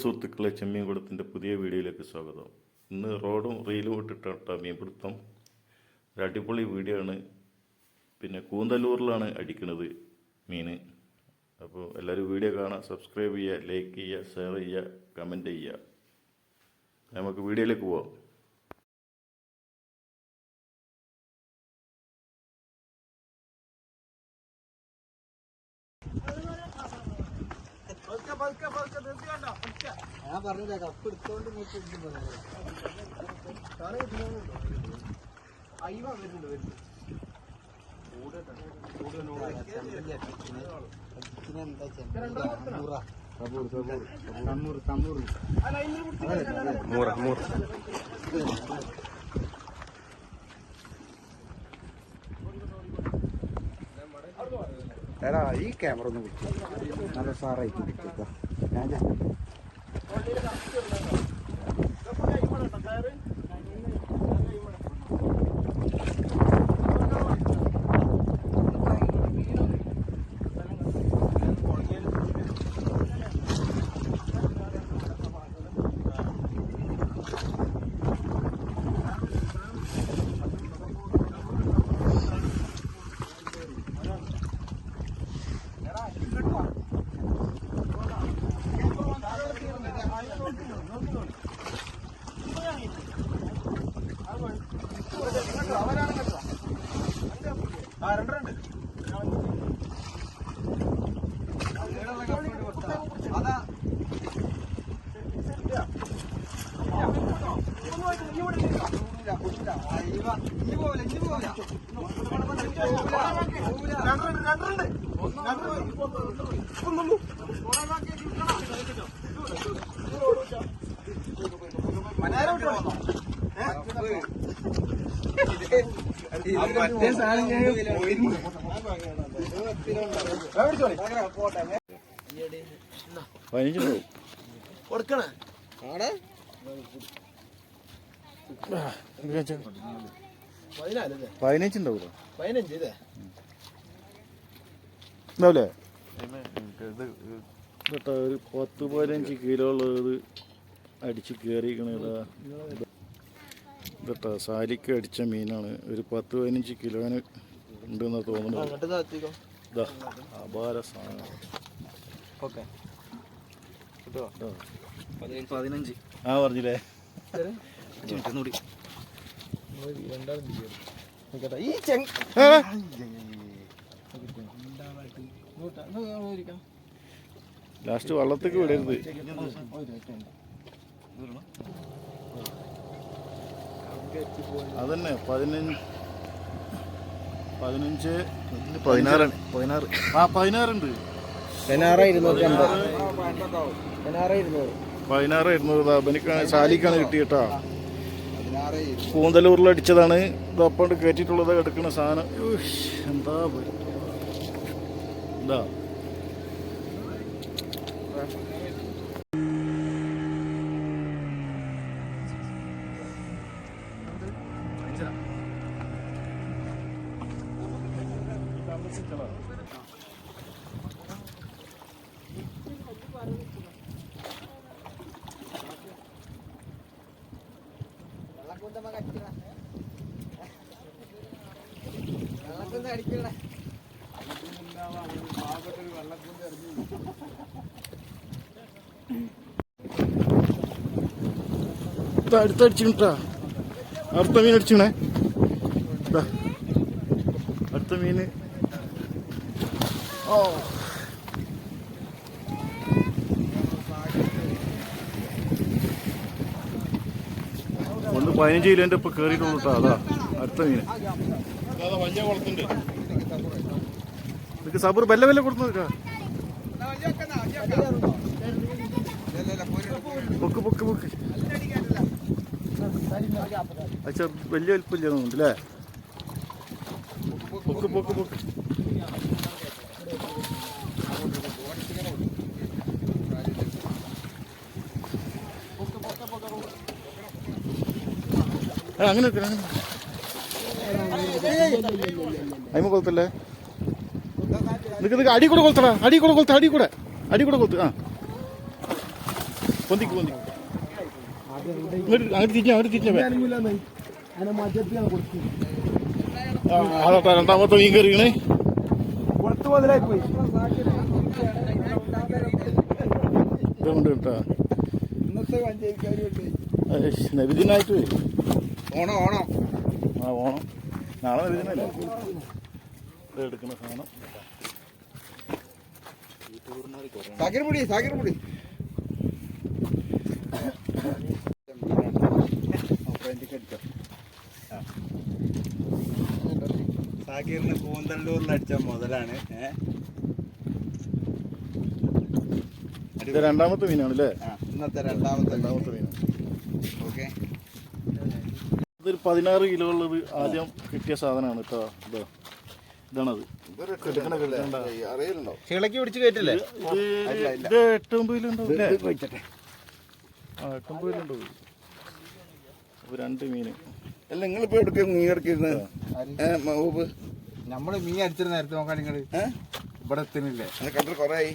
സുഹൃത്തുക്കളെ ചെമ്മീൻ കുളത്തിന്റെ പുതിയ വീഡിയോയിലേക്ക് സ്വാഗതം. ഇന്ന് റോഡും റീലും ഇട്ടിട്ടാണ് മീൻപിടുത്തം. ഒരു അടിപൊളി വീഡിയോ ആണ് പിന്നെ കൂന്തല്ലൂരിലാണ് അടിക്കുന്നത് മീൻ. അപ്പോൾ എല്ലാവരും വീഡിയോ കാണാം സബ്സ്ക്രൈബ് ചെയ്യുക ലൈക്ക് ചെയ്യുക ഷെയർ ചെയ്യുക കമന്റ് ചെയ്യുക. നമുക്ക് വീഡിയോയിലേക്ക് പോവാം. ഞാൻ പറഞ്ഞില്ല കപ്പ് എടുത്തോണ്ട് അയ്യോ വരുന്നുണ്ട് വരുന്നുണ്ട് എന്താ തമ്മൂറ് എടാ ഈ ക്യാമറ ഒന്ന് പിടിച്ചു. നല്ല സാറായിട്ട് പിടിക്കുക ഞാൻ മറ്റേ സാധനം പതിനഞ്ച് രൂപ കൊടുക്കണേ. ആടെ? പതിനാലല്ലേ? പതിനഞ്ച് ഉണ്ടാവില്ല പതിനഞ്ച് ഇതേ ഉണ്ടാവില്ലേ? കേട്ടോ ഒരു പത്ത് പതിനഞ്ച് കിലോ ഉള്ളത് അടിച്ച് കേറിയിട്ട കേട്ടോ സാലിക്ക് അടിച്ച മീനാണ്. ഒരു പത്ത് പതിനഞ്ച് കിലോന് ഉണ്ടെന്ന് തോന്നുന്നത്. ഇതാ അപാര സാധനം. പതിനഞ്ച്. ആ പറഞ്ഞില്ലേ? ഈ ചെങ് ലാസ്റ്റ് വള്ളത്തേക്ക് വിടരുത്. അതന്നെ പതിനഞ്ച് പതിനഞ്ച് പതിനാറ്. പതിനാറ്. ആ പതിനാറുണ്ട്. പതിനാറ് ഇരുന്നൂറ്റി അമ്പത് പതിനാറ് ഇരുന്നൂറ്. പതിനാറ് ഇരുന്നൂറ് സാലിക്കാണ് കിട്ടിയിട്ടാ. അടിച്ചതാണ് ഇതപ്പോണ്ട് കയറ്റിയിട്ടുള്ളത് എടുക്കുന്ന സാധനം. എന്താ എന്താ? വെള്ളക്കൊന്ന് അടിക്കണേ. ഇതാ അടുത്തടിച്ചിട്ടാ അടുത്ത മീൻ അടിച്ചിണേ അടുത്ത മീന് ഓ. ഒന്ന് പതിനഞ്ച് കിലോന്റെ ഇപ്പൊ കേറിയിട്ടുള്ളൂ കേട്ടോ അതാ അടുത്ത കുളത്തുണ്ട് നിനക്ക് സബർ ബെല്ല ബെല്ല കൊടുത്തു പൊക്ക് പൊക്ക് പൊക്ക്. അച്ഛാ വലിയ അല്ലേ? പൊക്ക് പൊക്ക് പൊക്ക്. അങ്ങനെ അങ്ങനെ അയിമ കൊളുത്തല്ലേ? നിനക്ക് നിനക്ക് അടി കൂടെ കൊളുത്തടാ. അടി കൂടെ കൊളുത്ത അടി കൂടെ. അടി കൂടെ കൊളുത്ത്. ആ. പൊന്തിക്ക് പൊന്തിക്ക്. അങ്ങോട്ട് തിരിഞ്ഞ അങ്ങോട്ട് തിരിഞ്ഞ അതാ രണ്ടാമത്തെ മീൻ പുറത്ത് മുതലായി പോയി കേട്ടാ നബിദിനായിട്ട് ഓണം ഓണം. ആ ഓണം. നാളെ നബിദിനല്ലേ ഇത് എടുക്കുന്ന സാധനം. സാഗർമുടി സാഗർമുടി സാഗീറിന് കൂന്തല്ലൂരിൽ അടിച്ച മുതലാണ് രണ്ടാമത്തെ മീനാണ് അല്ലേ? ഇന്നത്തെ രണ്ടാമത്തെ രണ്ടാമത്തെ മീനാണ്. ഓക്കെ. ഇതൊരു പതിനാറ് കിലോ ഉള്ളത് ആദ്യം കിട്ടിയ സാധനമാണ് കേട്ടോ. ഇതാ. ഇതാണത്. കിളക്കി പിടിച്ച് കയറ്റില്ലേ ഇത് ഇത് എട്ട് ഒമ്പത് കിലോ ഉണ്ടാവും അല്ലേ? വെച്ചിട്ടെ ആ എട്ട് ഒമ്പത് കിലോ രണ്ട് മീൻ. അല്ല നിങ്ങളിപ്പോ എടുക്കും മീൻ എടുക്കുന്നത് നമ്മൾ മീൻ അടിച്ചിട്ട് നേരത്തെ നോക്കാൻ നിങ്ങൾ. ഇവിടെ എത്തുന്നില്ലേ? കണ്ടിട്ട് കൊറേ ആയി.